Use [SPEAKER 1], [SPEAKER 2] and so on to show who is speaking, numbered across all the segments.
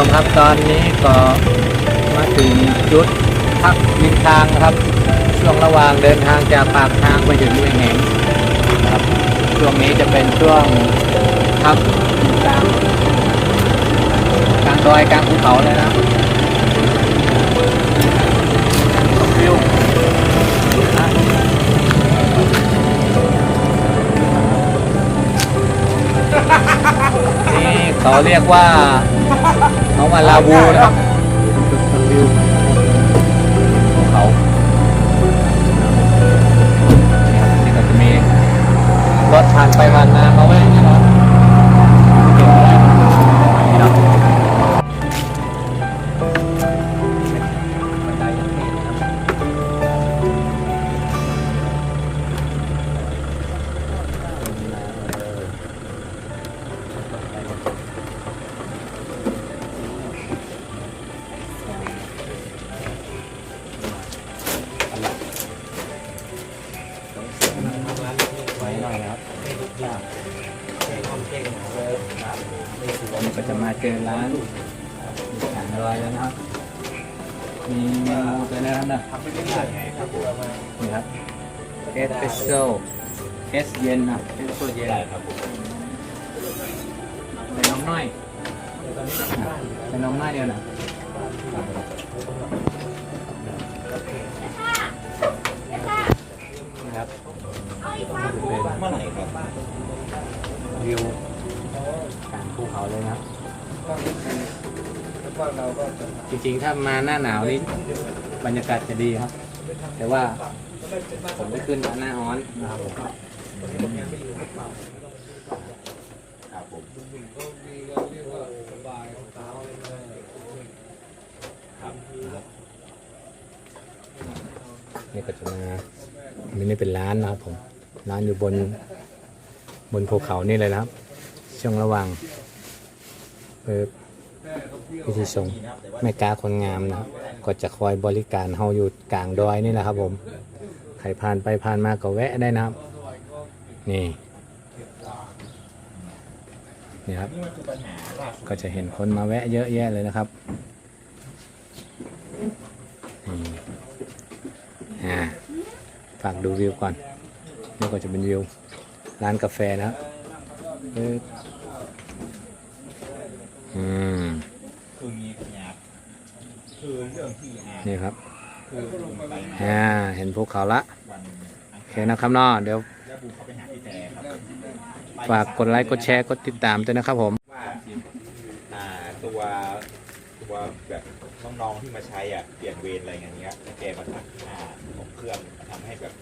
[SPEAKER 1] ชมครับตอนนี้ก็มาถึงจุดพักริมทางนะครับ ช่วงระหว่างเดินทางจากปากทางไปถึงเวียงแหงครับช่วงนี้จะเป็นช่วงพักกลางกลางดอยกลางภูเขาเลยนะวิวนะนี่เขาเรียกว่า เขามาลาบูนะครับจุดชมวิว มก็จะมาเจอร้านอาหารอร่อยแล้วนะครับ มีเมนูตัวนี้นะครับนี่ครับเอสเปรสโซ่เอสเย็นนะเอสโซ่เย็นเป็นน้องน้อยเป็นน้องน้อยเดียวนะนะครับ
[SPEAKER 2] เมื่อไหร่ครับ
[SPEAKER 1] วิวกลางภูเขาเลยนะครับ จริงๆ ถ้ามาหน้าหนาวนี่บรรยากาศจะดีครับ แต่ว่าผมไปขึ้นมาหน้าร้อนนะครับผม
[SPEAKER 2] ครับผม
[SPEAKER 1] นี่ก็จะมาอันนี้เป็นร้านนะครับผม ร้านอยู่บนบนภูเขานี่เลยนะครับ ช่วงระหว่าง พิธีส่งแม่กาคนงามนะก็จะคอยบริการเฮาอยู่กลางดอยนี่แหละครับ ผมใครผ่านไปผ่านมาก็แวะได้นะครับ นี่นี่ครับ ก็จะเห็นคนมาแวะเยอะแยะเลยนะครับนี่อ่าฝากดูวิวก่อนนี่ก็จะเป็นวิวร้านกาแฟนะครับ อืม
[SPEAKER 2] คือมีปัญญาคือเรื่องที่อา
[SPEAKER 1] นี่ครับ
[SPEAKER 2] คือบุมไปนะ
[SPEAKER 1] อ่าเห็นภูเขาละ
[SPEAKER 2] วัน
[SPEAKER 1] โอเคนะครับเนาะเดี๋ยว
[SPEAKER 2] แล้วบุมเขาไปหาพี่แต่ครับ
[SPEAKER 1] ฝากกดไลค์กดแชร์กดติดตามด้วยนะครับผม
[SPEAKER 2] ว่าอ่าตัวตัวแบบน้องๆที่มาใช้อะเปลี่ยนเวรอะไรอย่างเงี้ยแล้วแกมาทักอ่าของเครื่องทำให้แบบ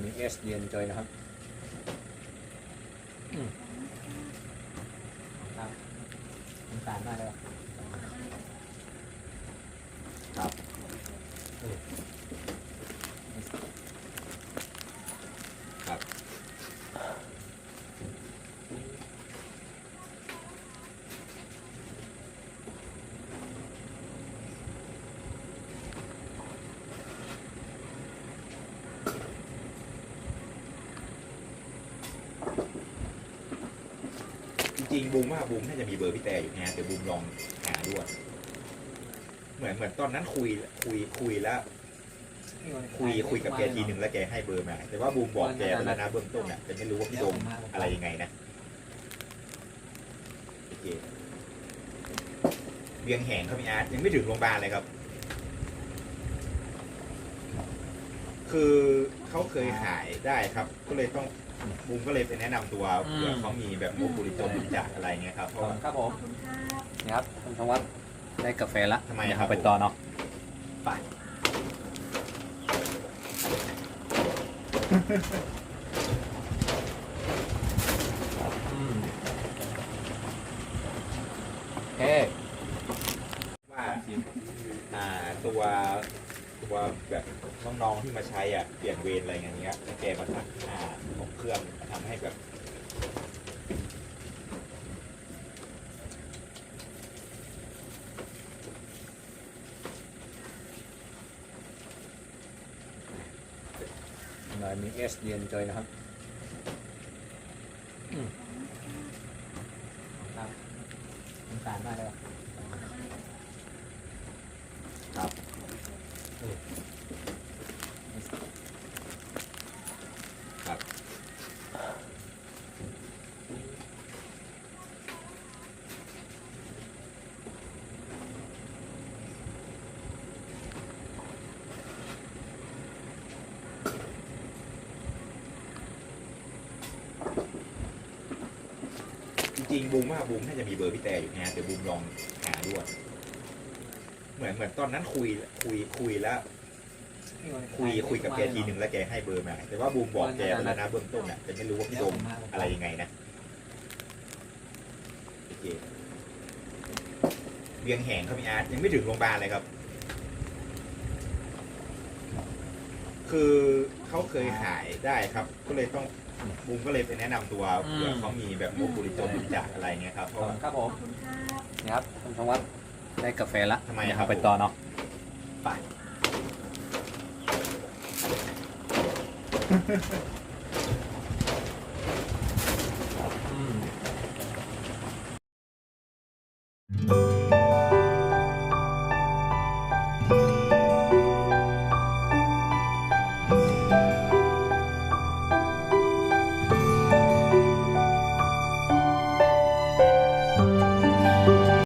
[SPEAKER 1] หน่อยมีเอสเย็นจอยนะครับอืมครับน้ำตาลมากเลย
[SPEAKER 2] ครับครับ จ ริงๆบูมว่าบูมน่าจะมีเบอร์พี่แต่อยู่นะแต่บูมลองหาด้วย เหมือนเหมือนตอนนั้นคุยคุยคุยแล้ว คุยคุยกับแกทีหนึ่งแล้วแกให้เบอร์มา แต่ว่าบูมบอกแกไปแล้วนะเบื้องต้นอะแต่ไม่รู้ว่าพี่โดมอะไรยังไงนะโอเคเบียงแหงเขามีอาร์ตยังไม่ถึงโรงพยาบาลเลยครับ คือเขาเคยขายได้ครับ ก็เลยต้อง บูมก็เลยไปแนะนำตัวเผื่อเขามีแบบมุกบริจงบริจาคอะไรเงี้ยครับเพราะว่า
[SPEAKER 1] ครับผมนี่ครับคุณธวัฒน์ได้กาแฟละ
[SPEAKER 2] ทำไม
[SPEAKER 1] เดี๋ยว
[SPEAKER 2] ครับ
[SPEAKER 1] เราไปต่อเนาะไป
[SPEAKER 2] ที่มาใช้อะเปลี่ยนเวรอะไรอย่างเงี้ยแล้วแกมาทักอาของเครื่องทำให้แบบ
[SPEAKER 1] หน่อยมีเอสเดียนจอยนะครับครับสงสารมากเลย
[SPEAKER 2] ครับ จริงๆบูมว่าบูมน่าจะมีเบอร์พี่แต่อยู่นะแต่บูมลองหาด้วยเหมือนเหมือนตอนนั้นคุยคุยคุยแล้ว คุยคุยกับแกทีหนึ่งแล้วแกให้เบอร์มา แต่ว่าบูมบอกแกไปแล้วนะเบื้องต้นอะแต่ไม่รู้ว่าพี่โดมอะไรยังไงนะโอเคเวียงแหงเขามีอาร์ตยังไม่ถึงโรงพยาบาลเลยครับ คือ เขาเคยหายได้ครับ ก็เลยต้องบูมก็เลยไปแนะนำตัวเผื่อเขามีแบบมุกบริจงบริจาคอะไรเงี้ยครับเพราะว่า
[SPEAKER 1] ครับผม
[SPEAKER 3] ขอบคุณค่ะ
[SPEAKER 1] นี่ครับคุณธวัฒน์ได้กาแฟละ
[SPEAKER 2] ทำไม
[SPEAKER 1] เดี๋ยว
[SPEAKER 2] ครับ
[SPEAKER 1] เอาไปต่อเนาะไป